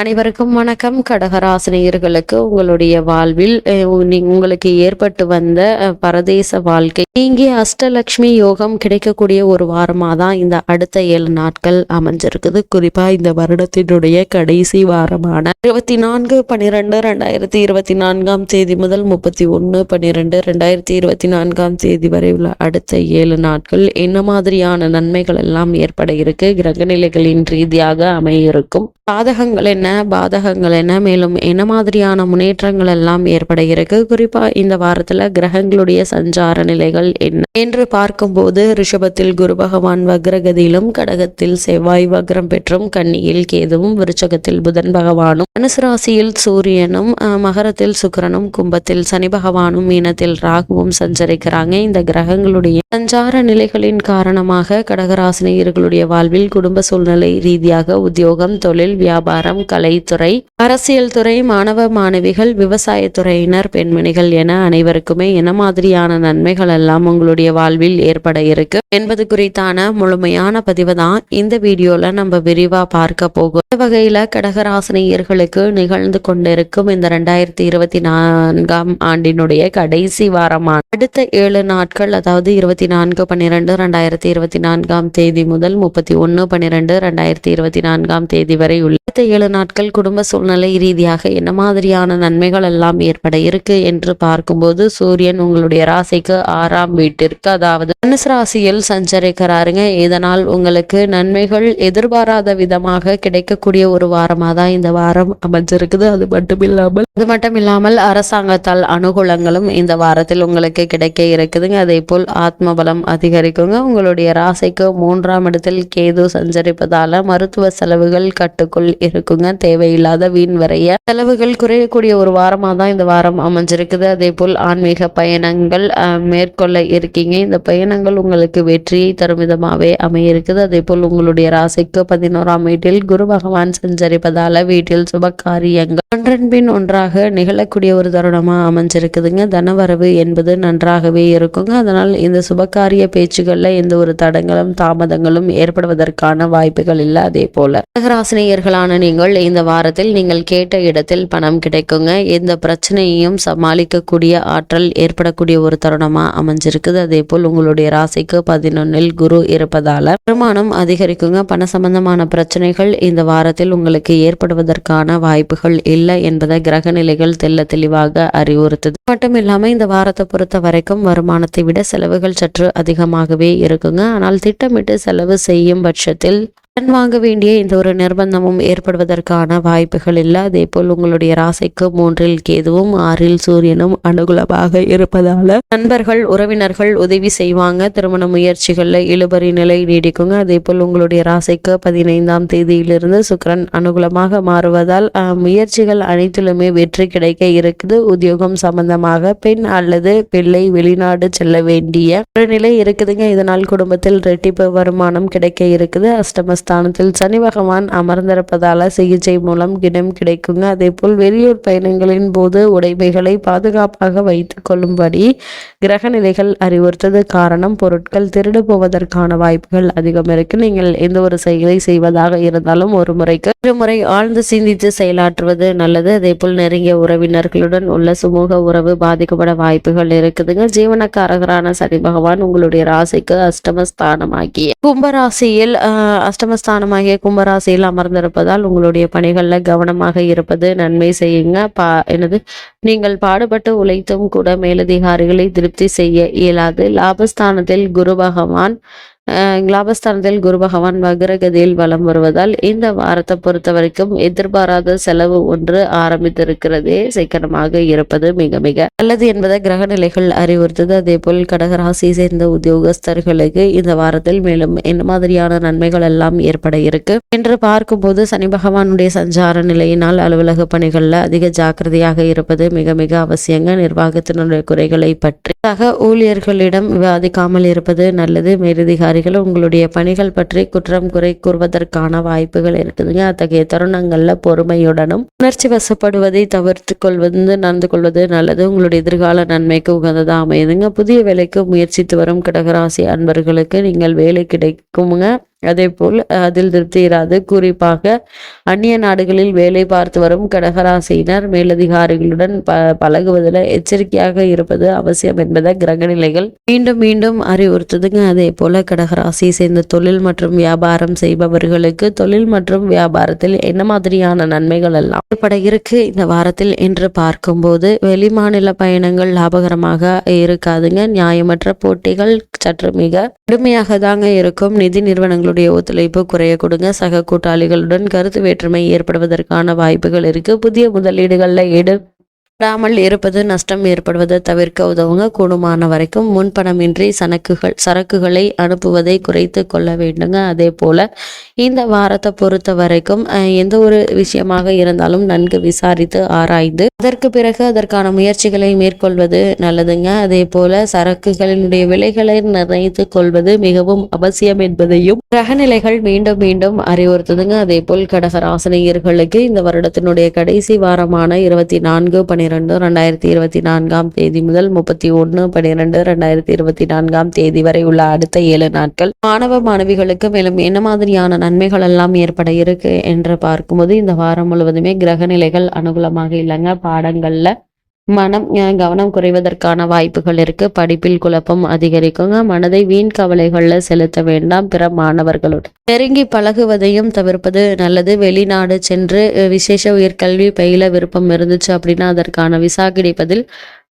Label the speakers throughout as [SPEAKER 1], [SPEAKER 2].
[SPEAKER 1] அனைவருக்கும் வணக்கம். கடகராசினியர்களுக்கு உங்களுடைய வாழ்வில் உங்களுக்கு ஏற்பட்டு வந்த பரதேச வாழ்க்கை நீங்கி அஷ்டலக்ஷ்மி யோகம் கிடைக்கக்கூடிய ஒரு வாரமாக தான் இந்த அடுத்த ஏழு நாட்கள் அமைஞ்சிருக்குது. குறிப்பாக இந்த வருடத்தினுடைய கடைசி வாரமான இருபத்தி நான்கு பன்னிரெண்டு ரெண்டாயிரத்தி இருபத்தி நான்காம் தேதி முதல் முப்பத்தி ஒன்று பன்னிரெண்டு ரெண்டாயிரத்தி இருபத்தி நான்காம் தேதி வரை உள்ள அடுத்த ஏழு நாட்கள் என்ன மாதிரியான நன்மைகள் எல்லாம் ஏற்பட இருக்கு? கிரகநிலைகளின் ரீதியாக அமைய இருக்கும். சாதகங்கள் என்ன? பாதகங்கள் என்ன மேலும் என்ன மாதிரியான முன்னேற்றங்கள் எல்லாம் ஏற்பட இருக்கு குறிப்பா இந்த வாரத்துல கிரகங்களுடைய சஞ்சார நிலைகள் என்ன? என்று பார்க்கும்போது ரிஷபத்தில் குரு பகவான் வக்ரகதியிலும் கடகத்தில் செவ்வாய் வக்ரம் பெற்றும் கன்னியில் கேதுவும் விருச்சகத்தில் புதன் பகவானும் தனுசு ராசியில் சூரியனும் மகரத்தில் சுக்கிரனும் கும்பத்தில் சனி பகவானும் மீனத்தில் ராகுவும் சஞ்சரிக்கிறாங்க. இந்த கிரகங்களுடைய சஞ்சார நிலைகளின் காரணமாக கடகராசினியர்களுடைய வாழ்வில் குடும்ப சூழ்நிலை ரீதியாக உத்தியோகம் தொழில் வியாபாரம் கலைத்துறை அரசியல் துறை மாணவ மாணவிகள் விவசாயத்துறையினர் பெண்மணிகள் என அனைவருக்குமே என்ன மாதிரியான நன்மைகள் எல்லாம் உங்களுடைய வாழ்வில் ஏற்பட இருக்கு என்பது குறித்தான முழுமையான பதிவு தான் இந்த வீடியோல நம்ம விரிவா பார்க்க போகும். இந்த வகையில கடகராசினியர்களுக்கு நிகழ்ந்து கொண்டிருக்கும் இந்த ரெண்டாயிரத்தி இருபத்தி நான்காம் ஆண்டினுடைய கடைசி வாரமான அடுத்த ஏழு நாட்கள் அதாவது இருபத்தி நான்கு பன்னிரெண்டு ரெண்டாயிரத்தி இருபத்தி நான்காம் தேதி முதல் முப்பத்தி ஒன்னு பன்னிரெண்டு ரெண்டாயிரத்தி இருபத்தி நான்காம் தேதி வரை உள்ள அடுத்த ஏழு நாட்கள் குடும்ப சூழ்நிலை ரீதியாக என்ன மாதிரியான நன்மைகள் எல்லாம் ஏற்பட இருக்கு என்று பார்க்கும்போது சூரியன் உங்களுடைய ராசிக்கு ஆறாம் வீட்டிற்கு அதாவது தனுசு ராசியில் சஞ்சரிக்கிறாருங்க. இதனால் உங்களுக்கு நன்மைகள் எதிர்பாராத விதமாக கிடைக்கக்கூடிய ஒரு வாரமாக தான் இந்த வாரம் அமைஞ்சிருக்குது. அது மட்டும் இல்லாமல் அது மட்டும் இல்லாமல் அரசாங்கத்தால் அனுகூலங்களும் இந்த வாரத்தில் உங்களுக்கு கிடைக்க இருக்குதுங்க. அதே போல் ஆத்ம பலம் அதிகரிக்குங்க. உங்களுடைய ராசிக்கு மூன்றாம் இடத்தில் கேது சஞ்சரிப்பதால மருத்துவ செலவுகள் கட்டுக்குள் இருக்குங்க. தேவையில்லாத வீண் வரைய செலவுகள் குறையக்கூடிய ஒரு வாரமாக தான் இந்த வாரம் அமைஞ்சிருக்குது. அதே போல் ஆன்மீக பயணங்கள் மேற்கொள்ள இருக்கீங்க. இந்த பயணங்கள் உங்களுக்கு வெற்றியை தரும் விதமாகவே அமையிருக்குது. அதே போல் உங்களுடைய ராசிக்கு பதினோராம் வீட்டில் குரு பகவான் சஞ்சரிப்பதால வீட்டில் சுப காரியங்கள் ஒன்றன் பின் ஒன்றாக நிகழக்கூடிய ஒரு தருணமாக அமைஞ்சிருக்குதுங்க. தனவரவு என்பது நன்றாகவே இருக்குங்க. அதனால் இந்த சுபகாரிய பேச்சுகளில் எந்த ஒரு தடங்களும் தாமதங்களும் ஏற்படுவதற்கான வாய்ப்புகள் இல்லை. அதே போல கடகராசினியர்களான நீங்கள் இந்த வாரத்தில் நீங்கள் கேட்ட இடத்தில் பணம் கிடைக்குங்க. எந்த பிரச்சனையையும் சமாளிக்கக்கூடிய ஆற்றல் ஏற்படக்கூடிய ஒரு தருணமா அமைஞ்சிருக்குது. அதே போல் உங்களுடைய ராசிக்கு பதினொன்னில் குரு இருப்பதால வருமானம் அதிகரிக்குங்க. பண சம்பந்தமான பிரச்சனைகள் இந்த வாரத்தில் உங்களுக்கு ஏற்படுவதற்கான வாய்ப்புகள் இல்லை என்பதை கிரக நிலைகள் தெல்ல தெளிவாக அறிவுறுத்துது. மட்டும் இந்த வாரத்தை பொறுத்த வரைக்கும் வருமானத்தை விட செலவுகள் சற்று அதிகமாகவே இருக்குங்க. ஆனால் திட்டமிட்டு செலவு செய்யும் பட்சத்தில் கடன் வாங்க வேண்டிய இந்த ஒரு நிர்பந்தமும் ஏற்படுவதற்கான வாய்ப்புகள் இல்லை. அதே போல் உங்களுடைய ராசிக்கு மூன்றில் கேதுவும் ஆறில் சூரியனும் அனுகூலமாக இருப்பதால நண்பர்கள் உறவினர்கள் உதவி செய்வாங்க. திருமண முயற்சிகளில் இழுபறி நிலை நீடிக்குங்க. அதே போல் உங்களுடைய ராசிக்கு பதினைந்தாம் தேதியிலிருந்து சுக்கிரன் அனுகூலமாக மாறுவதால் முயற்சிகள் அனைத்திலுமே வெற்றி கிடைக்க இருக்குது. உத்தியோகம் சம்பந்தமாக பெண் அல்லது பிள்ளை வெளிநாடு செல்ல வேண்டிய ஒரு நிலை இருக்குதுங்க. இதனால் குடும்பத்தில் ரெட்டிப்பு வருமானம் கிடைக்க இருக்குது. ஸ்தானத்தில் சனி பகவான் அமர்ந்திருப்பதால சிகிச்சை மூலம் கிடம் கிடைக்குங்க. அதே போல் வெளியூர் பயணங்களின் போது உடைமைகளை பாதுகாப்பாக வைத்துக் கொள்ளும்படி கிரக நிலைகள் அறிவுறுத்தது காரணம் பொருட்கள் திருடு போவதற்கான வாய்ப்புகள் அதிகம் இருக்கு. நீங்கள் எந்த ஒரு செயலை செய்வதாக இருந்தாலும் ஒரு முறைக்கு ஒரு முறை ஆழ்ந்து சிந்தித்து செயலாற்றுவது நல்லது. அதே போல் நெருங்கிய உறவினர்களுடன் உள்ள சுமூக உறவு பாதிக்கப்பட வாய்ப்புகள் இருக்குதுங்க. ஜீவனக்காரகரான சனி பகவான் உங்களுடைய ராசிக்கு அஷ்டமஸ்தானமாகிய கும்பராசியில் அஷ்டம ஸ்தானமாகிய கும்பராசியில் அமர்ந்திருப்பதால் உங்களுடைய பணிகளில் கவனமாக இருப்பது நன்மை செய்யுங்க. பா என்னது நீங்கள் பாடுபட்டு உழைத்தும் கூட மேலதிகாரிகளை திருப்தி செய்ய இயலாது. லாபஸ்தானத்தில் குரு பகவான் லாபஸ்தானத்தில் குரு பகவான் வக்ரகதியில் வலம் வருவதால் இந்த வாரத்தை பொறுத்த வரைக்கும் எதிர்பாராத செலவு ஒன்று ஆரம்பித்திருக்கிறதே சிக்கனமாக இருப்பது மிக மிக நல்லது என்பதை கிரக நிலைகள் அறிவுறுத்தது. அதே போல் கடகராசி சேர்ந்த உத்தியோகஸ்தர்களுக்கு இந்த வாரத்தில் மேலும் என்ன மாதிரியான நன்மைகள் எல்லாம் ஏற்பட இருக்கு என்று பார்க்கும்போது சனி பகவானுடைய சஞ்சார நிலையினால் அலுவலக பணிகளில் அதிக ஜாக்கிரதையாக இருப்பது மிக மிக அவசியங்க. நிர்வாகத்தினுடைய குறைகளை பற்றி சக ஊழியர்களிடம் விவாதிக்காமல் இருப்பது நல்லது. மேலதிகாரிகள் உங்களுடைய பணிகள் பற்றி குற்றம் குறை கூறுவதற்கான வாய்ப்புகள் இருக்குதுங்க. அத்தகைய தருணங்கள்ல பொறுமையுடனும் உணர்ச்சி வசப்படுவதை தவிர்த்து கொள்வது நடந்து கொள்வது நல்லது. உங்களுடைய எதிர்கால நன்மைக்கு உகந்ததாக அமையுதுங்க. புதிய வேலைக்கு முயற்சித்து வரும் கடகராசி அன்பர்களுக்கு நீங்கள் வேலை கிடைக்குங்க அதே போல் அதில் திருப்தி இராது. குறிப்பாக அந்நிய நாடுகளில் வேலை பார்த்து வரும் கடகராசியினர் மேலதிகாரிகளுடன் ப பழகுவதில் எச்சரிக்கையாக இருப்பது அவசியம் என்பதை கிரகநிலைகள் மீண்டும் மீண்டும் அறிவுறுத்துதுங்க. அதே போல கடகராசியை சேர்ந்த தொழில் மற்றும் வியாபாரம் செய்பவர்களுக்கு தொழில் மற்றும் வியாபாரத்தில் என்ன மாதிரியான நன்மைகள் எல்லாம் ஏற்பட இருக்கு? இந்த வாரத்தில் என்று பார்க்கும்போது வெளிமாநில பயணங்கள் லாபகரமாக இருக்காதுங்க. நியாயமற்ற போட்டிகள் சற்று மிக கடுமையாக தாங்க இருக்கும். நிதி நிறுவனங்களுடைய ஒத்துழைப்பு குறைய கொடுங்க. சக கூட்டாளிகளுடன் கருத்து வேற்றுமை ஏற்படுவதற்கான வாய்ப்புகள் இருக்கு. புதிய முதலீடுகளில் ஈடு படாமல் இருப்பது நஷ்டம் ஏற்படுவதை தவிர்க்க உதவுங்க. கூடுமான வரைக்கும் முன்பணமின்றி சரக்குகள் சரக்குகளை அனுப்புவதை குறைத்து கொள்ள வேண்டுங்க. அதே போல இந்த வாரத்தை பொறுத்த வரைக்கும் எந்த ஒரு விஷயமாக இருந்தாலும் நன்கு விசாரித்து ஆராய்ந்து அதற்கு பிறகு அதற்கான முயற்சிகளை மேற்கொள்வது நல்லதுங்க. அதே போல சரக்குகளினுடைய விலைகளை நிர்ணயித்து கொள்வது மிகவும் அவசியம் என்பதையும் கிரகநிலைகள் மீண்டும் மீண்டும் அறிவுறுத்துதுங்க. அதே போல் கடகராசனியர்களுக்கு இந்த வருடத்தினுடைய கடைசி வாரமான இருபத்தி நான்கு பன்னிரெண்டு ரெண்டாயிரத்தி இருபத்தி நான்காம் தேதி முதல் முப்பத்தி ஒன்று பனிரெண்டு ரெண்டாயிரத்தி இருபத்தி நான்காம் தேதி வரை உள்ள அடுத்த ஏழு நாட்கள் மாணவ மாணவிகளுக்கு மேலும் என்ன மாதிரியான நன்மைகள் எல்லாம் ஏற்பட இருக்கு என்று பார்க்கும்போது இந்த வாரம் முழுவதுமே கிரகநிலைகள் அனுகூலமாக இல்லைங்க. பாடங்கள்ல மனம் கவனம் குறைவதற்கான வாய்ப்புகள் இருக்கு. படிப்பில் குழப்பம் அதிகரிக்குங்க. மனதை வீண் கவலைகள்ல செலுத்த வேண்டாம். பிற மாணவர்களுடன் நெருங்கி பழகுவதையும் தவிர்ப்பது நல்லது. வெளிநாடு சென்று விசேஷ உயர்கல்வி பயில விருப்பம் இருந்துச்சு அப்படின்னா அதற்கான விசா கிடைப்பதில்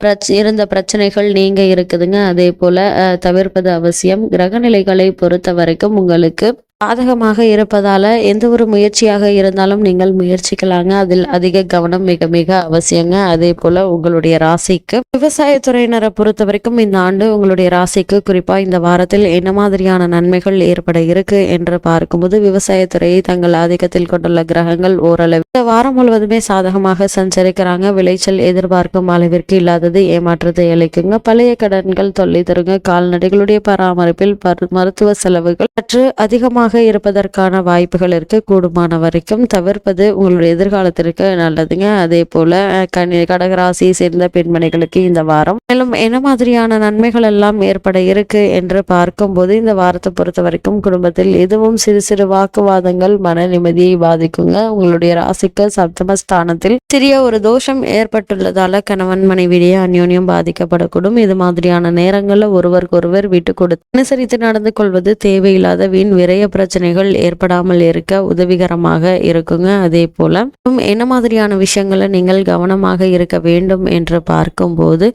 [SPEAKER 1] பிரச் இருந்த பிரச்சனைகள் நீங்க இருக்குதுங்க. அதே போல தவிர்ப்பது அவசியம். கிரகநிலைகளை பொறுத்த வரைக்கும் உங்களுக்கு பாதகமாக இருப்பதால எந்த ஒரு முயற்சியாக இருந்தாலும் நீங்கள் முயற்சிக்கலாங்க. அதில் அதிக கவனம் மிக மிக அவசியங்க. அதே போல உங்களுடைய ராசிக்கு விவசாயத்துறையினரை பொறுத்த வரைக்கும் இந்த ஆண்டு உங்களுடைய ராசிக்கு குறிப்பா இந்த வாரத்தில் என்ன மாதிரியான நன்மைகள் ஏற்பட இருக்கு என்று பார்க்கும்போது விவசாயத்துறையை தங்கள் ஆதிக்கத்தில் கொண்டுள்ள கிரகங்கள் ஓரளவு இந்த வாரம் முழுவதுமே சாதகமாக சஞ்சரிக்கிறாங்க. விளைச்சல் எதிர்பார்க்கும் அளவிற்கு இல்லாதது ஏமாற்றத்தை அளிக்குங்க. பழைய கடன்கள் தொல்லை தருங்க. கால்நடைகளுடைய பராமரிப்பில் மருத்துவ செலவுகள் சற்று அதிகமாக இருப்பதற்கான வாய்ப்புகள் இருக்கு. கூடுமான வரைக்கும் தவிர்ப்பது உங்களுடைய எதிர்காலத்திற்கு நல்லதுங்க. அதே போல கனி கடகராசியை சேர்ந்த பெண்மணிகளுக்கு இந்த வாரம். மேலும் என்ன மாதிரியான நன்மைகள் எல்லாம் ஏற்பட இருக்கு என்று பார்க்கும்போது இந்த வாரத்தை பொறுத்த வரைக்கும் குடும்பத்தில் எதுவும் சிறு சிறு வாக்குவாதங்கள் மன நிம்மதியை பாதிக்குங்க. உங்களுடைய ராசிக்கு சப்தமஸ்தானத்தில் சிறிய ஒரு தோஷம் ஏற்பட்டுள்ளதால கணவன் மனைவியிடையே அந்யோன்யம் பாதிக்கப்படக்கூடும். இது மாதிரியான நேரங்களில் ஒருவருக்கொருவர் விட்டு கொடுத்து அனுசரித்து நடந்து கொள்வது தேவையில்லாத வீண் விரைய பிரச்சனைகள் ஏற்படாமல் இருக்க உதவிகரமாக இருக்குங்க. அதே போல என்ன மாதிரியான விஷயங்களை நீங்கள் கவனமாக இருக்க வேண்டும் என்று பார்க்கும்போது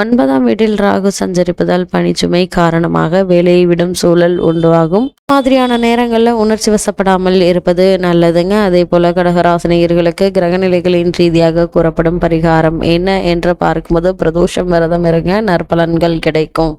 [SPEAKER 1] ஒன்பதாம் வீட்டில் ராகு சஞ்சரிப்பதால் பணிச்சுமை காரணமாக வேலையை விடும் சூழல் உண்டாகும். மாதிரியான நேரங்களில் உணர்ச்சி வசப்படாமல் இருப்பது நல்லதுங்க. அதே போல கடகராசினியர்களுக்கு கிரகநிலைகளின் ரீதியாக கூறப்படும் பரிகாரம் என்ன என்று பார்க்கும்போது பிரதோஷம் விரதம் இருங்க. நற்பலன்கள் கிடைக்கும்.